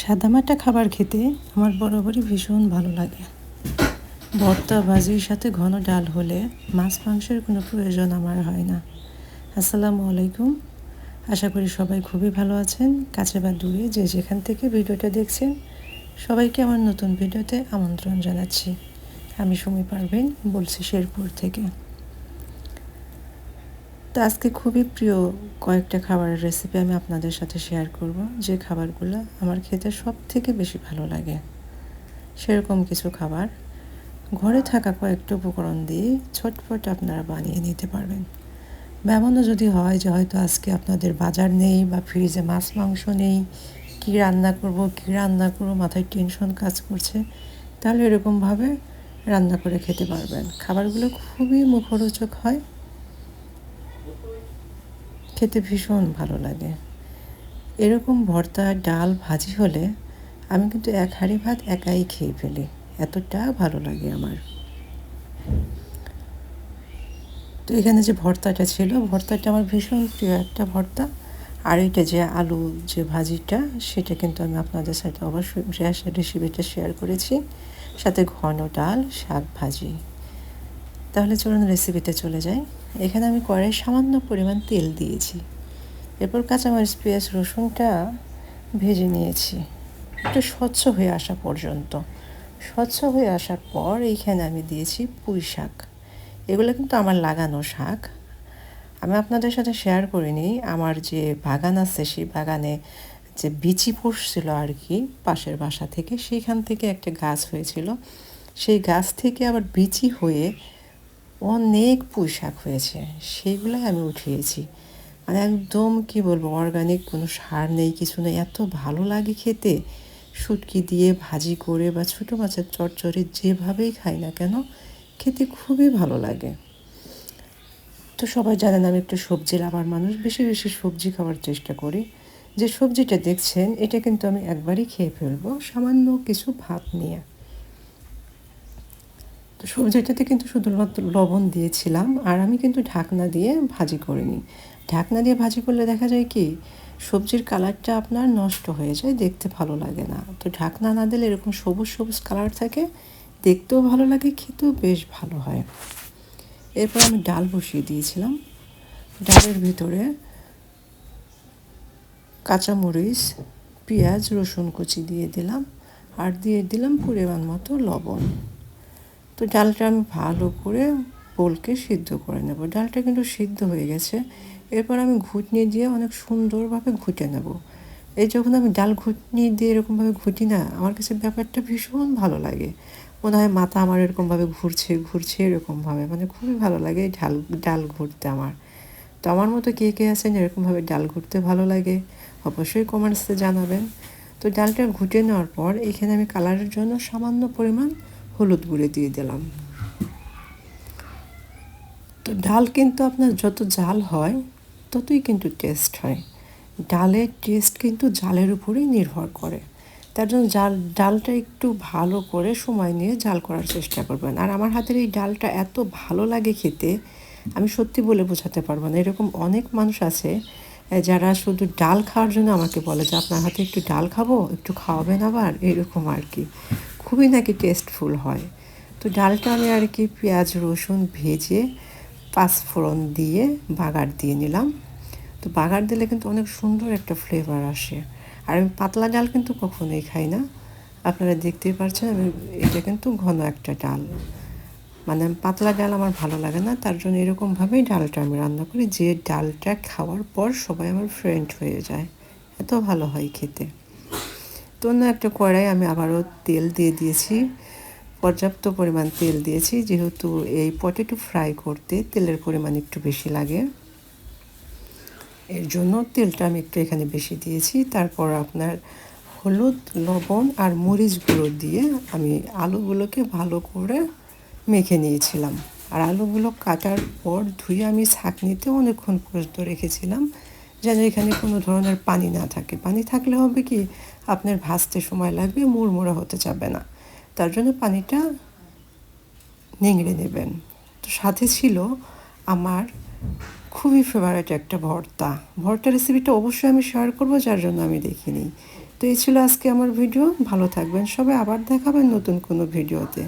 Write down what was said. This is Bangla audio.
সাদামাটা খাবার খেতে আমার বরাবরই ভীষণ ভালো লাগে। ভর্তা ভাজির সাথে ঘন ডাল হলে মাছ মাংসের কোনো প্রয়োজন আমার হয় না। আসসালামু আলাইকুম। আশা করি সবাই খুবই ভালো আছেন, কাছে বা দূরে যে যেখান থেকে ভিডিওটা দেখছেন, সবাইকে আমার নতুন ভিডিওতে আমন্ত্রণ জানাচ্ছি। আমি সুমি পারবেন বলছি শেরপুর থেকে। তো আজকে খুবই প্রিয় কয়েকটা খাবারের রেসিপি আমি আপনাদের সাথে শেয়ার করব। যে খাবারগুলো আমার খেতে সব থেকে বেশি ভালো লাগে। সেরকম কিছু খাবার। ঘরে থাকা কয়েকটা উপকরণ দিয়ে ছটফট আপনারা বানিয়ে নিতে পারবেন। এমনও যদি হয় যে হয়তো আজকে আপনাদের বাজার নেই বা ফ্রিজে মাছ, মাংস নেই, কী রান্না করব, কী রান্না করব, মাথায় টেনশন কাজ করছে, তাহলে এরকমভাবে রান্না করে খেতে পারবেন। খাবারগুলো খুবই মুখরোচক হয়। খেতে ভীষণ ভালো লাগে। এরকম ভর্তা, ডাল, ভাজি হলে আমি কিন্তু এক হাঁড়ি ভাত একাই খেয়ে ফেলি। এতটা ভালো লাগে আমার। তো এখানে যে ভর্তাটা ছিল, ভর্তাটা আমার ভীষণ প্রিয় একটা ভর্তা। আর এটা যে আলু যে ভাজিটা, সেটা কিন্তু আমি আপনাদের সাথে অবশ্যই রেসিপিটা শেয়ার করেছি। সাথে ঘন ডাল, শাক ভাজি। তাহলে চলুন রেসিপিতে চলে যাই। এখানে আমি কড়াই সামান্য পরিমাণ তেল দিয়েছি। এরপর কাঁচামরিচ, পেঁয়াজ, রসুনটা ভেজে নিয়েছি। একটু স্বচ্ছ হয়ে আসা পর্যন্ত। স্বচ্ছ হয়ে আসার পর এইখানে আমি দিয়েছি পুঁই শাক। এগুলো কিন্তু আমার লাগানো শাক। আমি আপনাদের সাথে শেয়ার করিনি। আমার যে বাগান আছে, সেই বাগানে যে বিচি পড়ছিল আর কি, পাশের বাসা থেকে, সেইখান থেকে একটা গাছ হয়েছিল। সেই গাছ থেকে আবার বিচি হয়ে অনেক পুঁই শাক হয়েছে সেইগুলোই আমি উঠিয়েছি। মানে একদম কি বলব অর্গানিক কোনো সার নেই, কিছু নেই। এত ভালো লাগে খেতে। শুটকি দিয়ে ভাজি করে বা ছোটো মাছের চটচড়ি যেভাবেই খাই না কেন, খেতে খুবই ভালো লাগে। তো সবাই জানেন আমি একটু সবজি লাভার মানুষ, বেশি বেশি সবজি খাওয়ার চেষ্টা করি। যে সবজিটা দেখছেন, এটা কিন্তু আমি একবারই খেয়ে ফেলব, সামান্য কিছু ভাত নিয়ে। তো সবজিটাতে কিন্তু শুধুমাত্র লবণ দিয়েছিলাম, আর আমি কিন্তু ঢাকনা দিয়ে ভাজি করিনি। ঢাকনা দিয়ে ভাজি করলে দেখা যায় কি, সবজির কালারটা আপনার নষ্ট হয়ে যায়, দেখতে ভালো লাগে না। তো ঢাকনা না দিলে এরকম সবুজ সবুজ কালার থাকে, দেখতেও ভালো লাগে, খেতেও বেশ ভালো হয়। এরপর আমি ডাল বসিয়ে দিয়েছিলাম। ডালের ভিতরে কাঁচামরিচ, পেঁয়াজ, রসুন কুচি দিয়ে দিলাম, আর দিয়ে দিলাম পরিমাণ মতো লবণ। তো ডালটা আমি ভালো করে পোলকে সিদ্ধ করে নেব। ডালটা কিন্তু সিদ্ধ হয়ে গেছে। এরপর আমি ঘুটনি দিয়ে অনেক সুন্দরভাবে ঘুটে নেব। এই যখন আমি ডাল ঘুটনি দিয়ে এরকমভাবে ঘুটি না, আমার কাছে ব্যাপারটা ভীষণ ভালো লাগে। মনে হয় মাথা আমার এরকমভাবে ঘুরছে ঘুরছে এরকমভাবে। মানে খুবই ভালো লাগে ডাল ডাল ঘুরতে আমার। তো আমার মতো কে কে আছেন এরকমভাবে ডাল ঘুরতে ভালো লাগে, অবশ্যই কমেন্টসে জানাবেন। তো ডালটা ঘুটে নেওয়ার পর এখানে আমি কালারের জন্য সামান্য পরিমাণ হলুদ গুঁড়ে দিয়ে দিলাম। তো ডাল কিন্তু আপনার যত জাল হয়, ততই কিন্তু টেস্ট হয়। ডালের টেস্ট কিন্তু জালের উপরেই নির্ভর করে। তার জন্য জাল ডালটা একটু ভালো করে সময় নিয়ে জাল করার চেষ্টা করবেন। আর আমার হাতের এই ডালটা এত ভালো লাগে খেতে, আমি সত্যি বলে বোঝাতে পারব না। এরকম অনেক মানুষ আছে যারা শুধু ডাল খাওয়ার জন্য আমাকে বলে যে, আপনার হাতে একটু ডাল খাব? একটু খাওয়াবেন আবার? এরকম আর কি। খুবই নাকি টেস্টফুল হয়। তো ডালটা আমি আর কি পেঁয়াজ, রসুন ভেজে পাঁচফোড়ন দিয়ে বাগার দিয়ে নিলাম। তো বাগার দিলে কিন্তু অনেক সুন্দর একটা ফ্লেভার আসে। আর আমি পাতলা ডাল কিন্তু কখনোই খাই না। আপনারা দেখতেই পাচ্ছেন আমি এটা কিন্তু ঘন একটা ডাল। মানে পাতলা ডাল আমার ভালো লাগে না, তার জন্য এরকমভাবেই ডালটা আমি রান্না করি। যে ডালটা খাওয়ার পর সবাই আমার ফ্রেন্ড হয়ে যায়। এত ভালো হয় খেতে। তো অন্য একটা কড়াই আমি আবারও তেল দিয়ে দিয়েছি। পর্যাপ্ত পরিমাণ তেল দিয়েছি, যেহেতু এই পটেটো ফ্রাই করতে তেলের পরিমাণ একটু বেশি লাগে। এর জন্য তেলটা আমি একটু এখানে বেশি দিয়েছি। তারপর আপনার হলুদ, লবণ আর মরিচ গুঁড়ো দিয়ে আমি আলুগুলোকে ভালো করে মেখে নিয়েছিলাম। আর আলুগুলো কাটার পর ধুয়ে আমি ছাঁকনিতে অনেকক্ষণ পর্যন্ত রেখেছিলাম। যেন এখানে কোনো ধরনের পানি না থাকে। পানি থাকলে হবে কি, আপনার ভাজতে সময় লাগবে, মুড়মুড়া হতে যাবে না। তার জন্য পানিটা নিংড়ে নেবেন। তো সাথে ছিল আমার খুবই ফেভারিট একটা ভর্তা। ভর্তা রেসিপিটা অবশ্যই আমি শেয়ার করব, যার জন্য আমি দেখিনি। তো এই ছিল আজকে আমার ভিডিও ভালো থাকবেন সবাই। আবার দেখাবেন নতুন কোনো ভিডিওতে